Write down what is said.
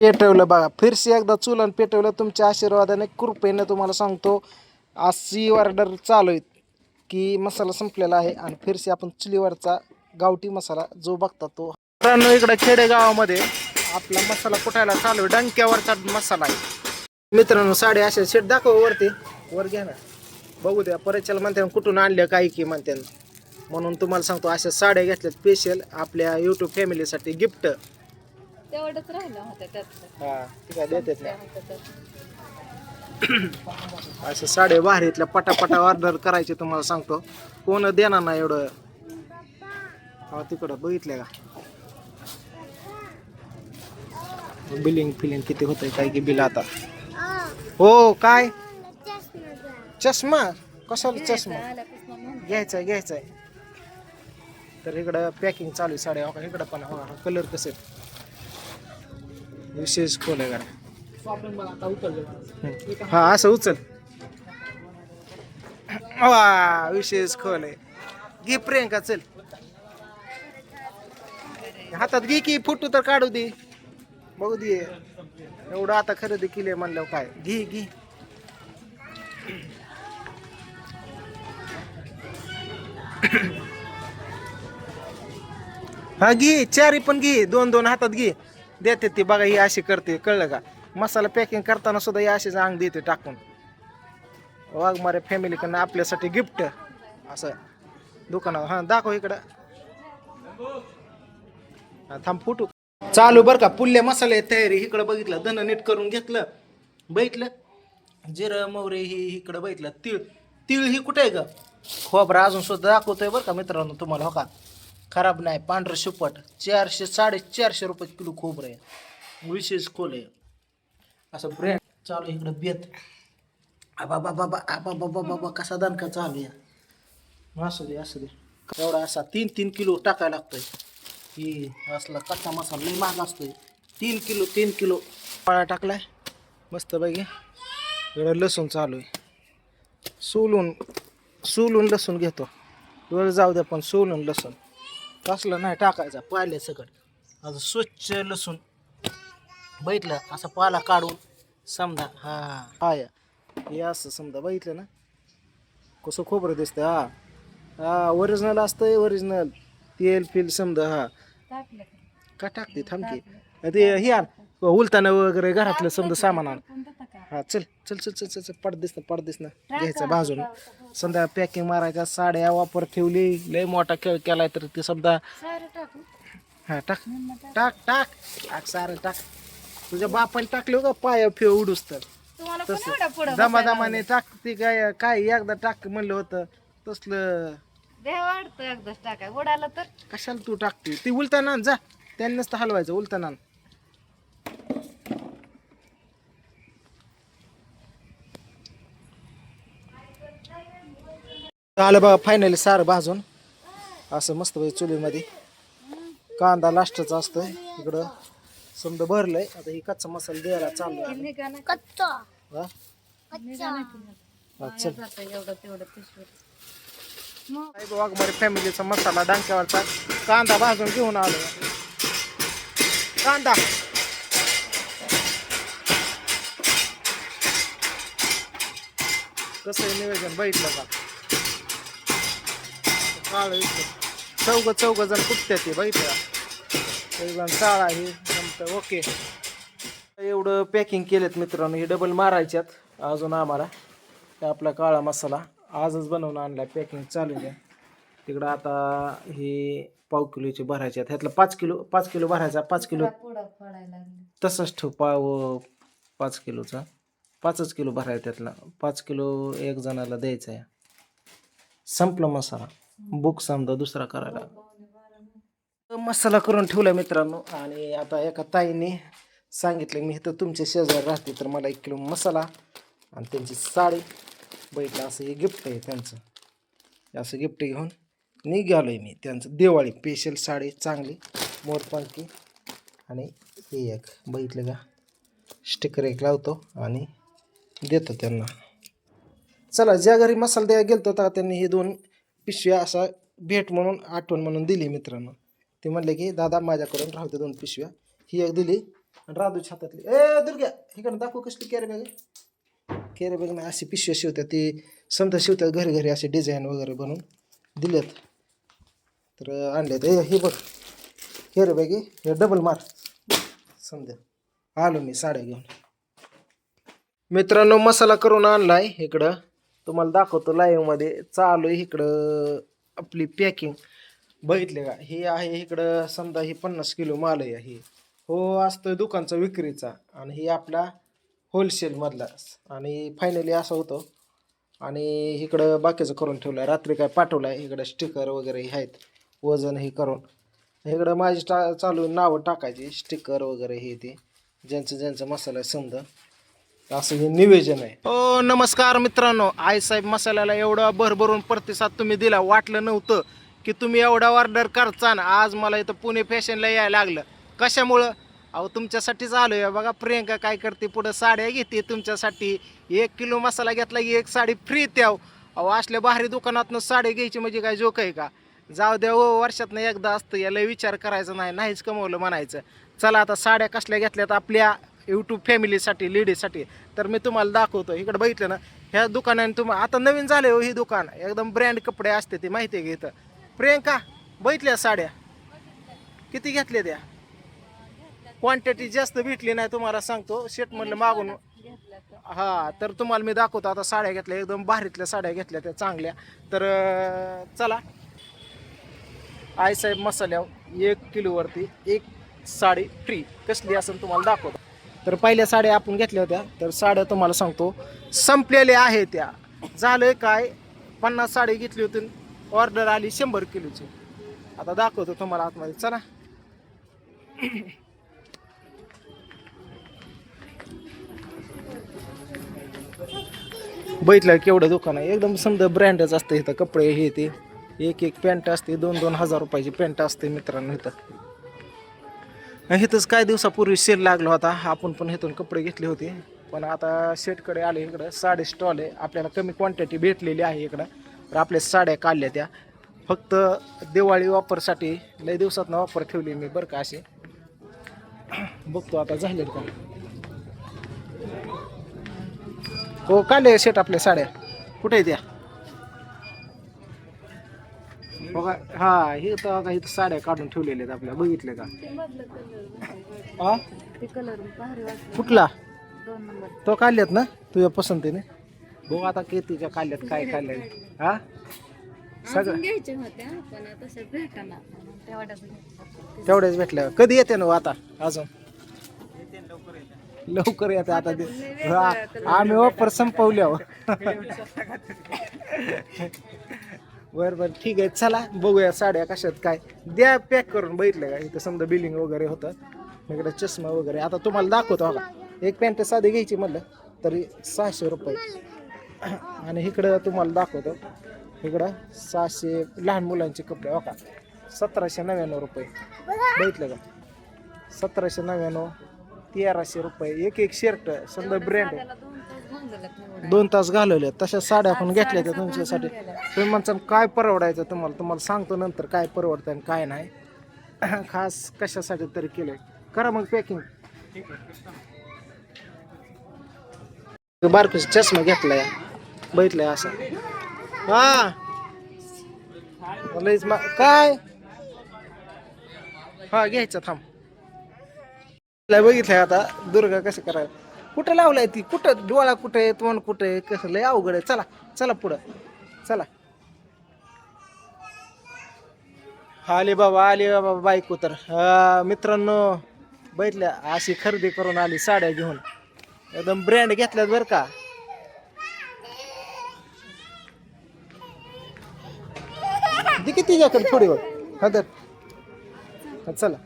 पेटवलं बघा. फिरशी एकदा चुलन पेटवलं तुमच्या आशीर्वादाने कृपेने तुम्हाला सांगतो अशी ऑर्डर चालू आहे की मसाला संपलेला आहे आणि फिरशी आपण चुलीवरचा गावठी मसाला जो बघता तो. मित्रांनो इकडे खेडेगावामध्ये आपला मसाला कुठायला चालू आहे? डंक्यावरचा मसाला आहे. मित्रांनो साडे अशा शेट दाखव वरती. वर घ्या ना. बघू द्या परतच्याला म्हणते कुठून आणलं काही की म्हणते. म्हणून तुम्हाला सांगतो अशा साड्या घेतल्या स्पेशल आपल्या युट्यूब फॅमिलीसाठी गिफ्ट तेवढंच राहिलं होतं त्यातलं. हा ठीक आहे देतात ना. होतं त्यात. असं साडे भारीतल्या पटापटा ऑर्डर करायचे तुम्हाला सांगतो. कोण देणार नाही एवढं. हा तिकडं बघितलं का? बिलिंग फिलिंग किती होतंय काय की बिल आता? हो काय? चष्मा? कशाला चष्मा? घ्यायचा घ्यायचा तर इकडं पॅकिंग चालू आहे साड्या हो का इकडं पण हो कलर कसे विशेष खोल आहे हम्म. हा असं उचल. वा विशेष खोल आहे? घे प्रियंका चल. हातात घे की फोटो तर काढू दे. बघू दे. एवढं आता खरेदी केली म्हणल्यावर काय? घे घे. हा घे. चारी पण घे. दोन दोन हातात घे. देते ती बघा ही अशी करते कळलं का? मसाला पॅकिंग करताना सुद्धा ही अशीच अंग देते टाकून. वाघमारे फॅमिलीकडनं आपल्यासाठी गिफ्ट असं. दुकानावर. हां दाखव इकडं. थांब फुटू. चालू बरं का पुल्ले मसाले तयारी. इकडं बघितलं धन नीट करून घेतलं. बघितलं? जिरं मोरे ही इकडं बघितलं. तीळ. तीळ ही कुठे आहे ग? खोबरा अजून सुद्धा दाखवतोय बरं का मित्रांनो तुम्हाला हो का? खराब नाही पांढरं सुपट चारशे साडेचारशे रुपये किलो खोबरं आहे. विशेष खोल आहे. असं ब्रँड चालू आहे इकडं बेत. आबा बाबा बाबा बाबा बाबा कसा दणका चालू आहे. असू दे असू दे. एवढा असा तीन तीन किलो टाकायला लागतोय. ही असला कच्चा मसाला लई महाग असतोय. तीन किलो तीन किलो. पाळा टाकलाय. मस्त पैकी. इकडं लसूण चालू आहे. सोलून सोलून लसूण घेतो. वेळ जाऊ द्या पण सोलून लसूण. कसलं नाही टाकायचा पाहिले सगळं. असं स्वच्छ लसूण. बघितलं? असं पाला काढून समजा हा. हाय हे असं समजा बघितलं ना? कसं खोबरं दिसतं हा. हा ओरिजिनल असतंय ओरिजिनल तेल फिल समजा हा. का? टाकते? थांबते ते हे आण. उलताना वगैरे घरातलं समजा सामान आण? हा चल चल चल चल चल. चल पड दिसणं पड दिसणं घ्यायचं भाजून. समजा पॅकिंग मारायच्या साड्या वापर ठेवली लय मोठा खेळ केलाय तर ते समजा सारं टाकू. हा टाक. टाक. टाक. टाक टाक सारं टाक. तुझ्या बापाने टाकले का पाया फेव उडूस तर? तसं. एवढं पुढं दमादमाने टाकते काय काय एकदा टाक म्हणलं होतं तसलं. एकदाच टाकाय. उडाला तर? कशाला तू टाकते ती उलताना जा. त्यांनाच तर हलवायचं उलताना आलं बघा फायनली सार भाजून. असं मस्त पाहिजे चुलीमध्ये. कांदा लास्टचा असतोय. इकडं समजा भरलंय. आता ही कच्चा मसाला द्यायला चालू वाघमारी फॅमिलीचा मसाला डांक्यावरचा कांदा भाजून घेऊन आलो. कांदा. कसं निवेदन बघितलं का? काळ चौघ चौघ जण कुठत्या ते? एक जण चाळा हे नंतर ओके. एवढं पॅकिंग केलेत मित्रांनो हे डबल मारायच्यात अजून आम्हाला. आपला काळा मसाला. आजच बनवून आणलाय पॅकिंग चालू आहे. तिकडं आता हे पाव किलोचे भरायचे आहेत. ह्यातलं पाच किलो पाच किलो भरायचा पाच किलो तसंच ठेव पाव पाच किलोचा. पाचच किलो भरायचा त्यातला. पाच किलो एक जणाला द्यायचा आहे संपला मसाला. बुक समजा दुसरा करायला. हो, मसाला करून ठेवला मित्रांनो. आणि आता एका ताईने सांगितलं मी इथं तुमच्या शेजारी राहते तर मला एक किलो मसाला आणि त्यांची साडी बघितलं असं हे गिफ्ट आहे त्यांचं. असं गिफ्ट घेऊन निघालो आहे मी. त्यांचं दिवाळी स्पेशल साडी चांगली मोरपंखी. आणि हे एक बघितलं का स्टिकर एक लावतो आणि देतो त्यांना. चला ज्या घरी मसाला द्यायला गेलो होता त्यांनी हे दोन पिशव्या असा भेट म्हणून आठवण म्हणून दिली मित्रांनो. ते म्हणले की दादा माझ्याकडून राहते दोन पिशव्या. ही एक दिली आणि राधूच्या हातातली ए दुर्ग्या इकडं दाखवू कसली कॅरी बॅग कॅरी बॅग नाही अशी पिशव्या शिवतात ती समजा शिवतात घरी घरी असे डिझाईन वगैरे बनवून दिलेत. तर आणलेत ए हे बघ कॅरी बॅग हे डबल मार. समजा आलो मी साड्या घेऊन. मित्रांनो मसाला करून आणलाय इकडं. तुम्हाला दाखवतो लाईव्हमध्ये चालू आहे इकडं आपली पॅकिंग बघितले का? हे आहे इकडं समजा हे पन्नास किलो माल आहे हे. हो असतो दुकानचा विक्रीचा. आणि हे आपला होलसेलमधला आणि फायनली असं होतं. आणि इकडं बाकीचं करून ठेवलं आहे रात्री काय पाठवलं आहे इकडं स्टिकर वगैरे हे आहेत. वजन हे करून. इकडं माझी टा चालू नावं टाकायची. स्टिकर वगैरे हे ते. ज्यांचं ज्यांचं मसाला आहे समजा. असं हे निवेदन आहे. हो नमस्कार मित्रांनो. आई साहेब मसाल्याला एवढा भरभरून प्रतिसाद तुम्ही दिला. वाटलं नव्हतं की तुम्ही एवढा ऑर्डर करचा ना आज मला इथं पुणे फॅशनला यायला लागलं. कशामुळं? अहो तुमच्यासाठीच आलोय. बघा प्रियंका काय करते पुढं साड्या घेते तुमच्यासाठी. एक किलो मसाला घेतला की एक साडी फ्री द्याव अहो असल्या भारी दुकानातनं साडी घ्यायची म्हणजे काय जोक आहे का? जाऊ द्या हो वर्षातनं एकदा असतं. याला विचार करायचा नाही नाहीच कमवलं म्हणायचं. चला आता साड्या कसल्या घेतल्यात आपल्या? यूट्यूब फॅमिलीसाठी लेडीजसाठी तर मी तुम्हाला दाखवतो इकडे बघितलं ना ह्या दुकानाने तुम्हाला आता नवीन झाले हो ही दुकान. एकदम ब्रँड कपडे असते ते माहिती आहे इथं? प्रियंका बघितल्या साड्या? किती घेतल्या त्या? क्वांटिटी जास्त भेटली नाही तुम्हाला सांगतो. शेट म्हणलं मागून हा तर तुम्हाला मी दाखवतो. आता साड्या घेतल्या एकदम भारीतल्या साड्या घेतल्या त्या चांगल्या. तर चला. आईसाहेब मसाल्यावर एक किलोवरती एक साडी फ्री कसली असं तुम्हाला दाखवतो. तर पहिल्या साड्या आपण घेतल्या होत्या. तर साड्या तुम्हाला सांगतो. संपलेल्या आहे त्या. झालं काय? पन्नास साडी घेतली होती. ऑर्डर आली शंभर किलोची. आता दाखवतो तुम्हाला आतमध्ये. चला. बघितलं केवढं दुकान आहे? एकदम समजा ब्रँडच असतं इथं. कपडे हे ते. एक एक पॅन्ट असते. दोन दोन हजार रुपयाची पॅन्ट असते मित्रांनो इथं. इथंच काही दिवसापूर्वी सेल लागला होता. आपण पण इथून कपडे घेतले होते. पण आता शेटकडे आले इकडं. साडे स्टॉल आहे. आपल्याला कमी क्वांटिटी भेटलेली आहे इकडं. तर आपल्या साड्या काढल्या त्या. फक्त दिवाळी वापरसाठी लय दिवसात वापर ठेवली मी बरं का असे बघतो आता झाले का. हो काढले शेट आपल्या साड्या. कुठे आहे त्या बघा हा हे तर बघा इथं साड्या काढून ठेवलेल्या आहेत आपल्या. बघितले का? हा कुठला? तो काढल्यात ना? तुझ्या पसंतीने? बघ आता कितीच्या काढल्यात काय काढल्या. हा? सगळं? तेवढ्याच भेटल्या. कधी येते ना हो आता? अजून? लवकर येते आता हा, आम्ही वापर संपवल्या बर बर. ठीक आहे. चला बघूया साड्या कशात काय. द्या पॅक करून बघितलं का? इथं समजा बिलिंग वगैरे होतं. इकडे चष्मा वगैरे. आता तुम्हाला दाखवतो बघा. एक पॅन्ट साधी घ्यायची म्हणलं तरी सहाशे रुपये. आणि इकडं तुम्हाला दाखवतो. इकडं सहाशे लहान मुलांचे कपडे हो का सतराशे नव्याण्णव रुपये. बघितलं का? सतराशे नव्याण्णव तेराशे रुपये. एक एक शर्ट समजा ब्रँड दोन तास घालवले तशा साड्या पण घेतल्या त्या तुमच्यासाठी. तुम्ही म्हणता काय परवडायचं तुम्हाला? तुम्हाला सांगतो नंतर काय परवडतं आणि काय नाही. खास कशासाठी तरी केलंय. करा मग पॅकिंग बारकस चष्मा घेतलाय बघितलंय असं. हा. लयच मा- काय? हा घ्यायचं थांब. लय बघितलंय आता दुर्गा कसं करायला? कुठं लावलाय ती? कुठं? डोळा कुठं? आहे तोंड कुठं? आहे कसं? लय अवघड आहे. चला चला पुढं. चला. आले बाबा आले बाबा बायको तर. मित्रांनो बैठल्या. अशी खरेदी करून आली साड्या घेऊन. एकदम ब्रँड घेतल्यात बरं का? दे की तिच्याकडे थोडी वेळ हा तर चला.